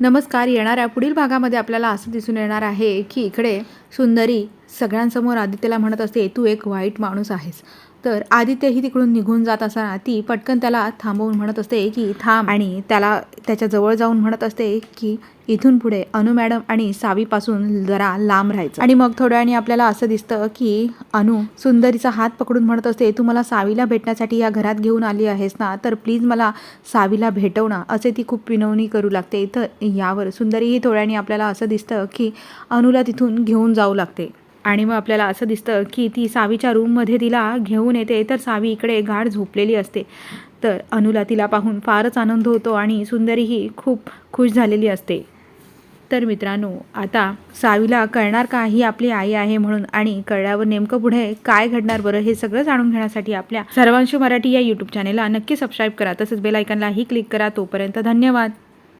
नमस्कार. येणाऱ्या पुढील भागामध्ये आपल्याला असं दिसून येणार आहे की इकडे सुंदरी सगळ्यांसमोर आदित्यला म्हणत असते तू एक वाईट माणूस आहेस. तर आदित्यही तिकडून निघून जात असताना ती पटकन त्याला थांबवून म्हणत असते की थांब. आणि त्याला त्याच्याजवळ जाऊन म्हणत असते की इथून पुढे अनु मॅडम आणि सावीपासून जरा लांब राहायचं. आणि मग थोड्या वेळाने आपल्याला असं दिसतं की अनु सुंदरीचा हात पकडून म्हणत असते तू मला सावीला भेटण्यासाठी या घरात घेऊन आली आहेस ना तर प्लीज मला सावीला भेटव ना. असे ती खूप विनवणी करू लागते. तर यावर सुंदरीही थोड्याने आपल्याला असं दिसतं की अनुला तिथून घेऊन जाऊ लागते. आणि मग आपल्याला असं दिसतं की ती सावीच्या रूममध्ये तिला घेऊन येते तर सावी इकडे गाढ झोपलेली असते. तर अनुला तिला पाहून फारच आनंद होतो आणि सुंदरीही खूप खुश झालेली असते. तर मित्रांनो आता सावीला कळणार का ही आपली आई आहे म्हणून आणि कळल्यावर नेमकं पुढे काय घडणार बरं हे सगळं जाणून घेण्यासाठी आपल्या सर्वांशी मराठी या यूट्यूब चॅनेलला नक्की सबस्क्राईब करा. तसंच बेलायकनलाही क्लिक करा. तोपर्यंत धन्यवाद.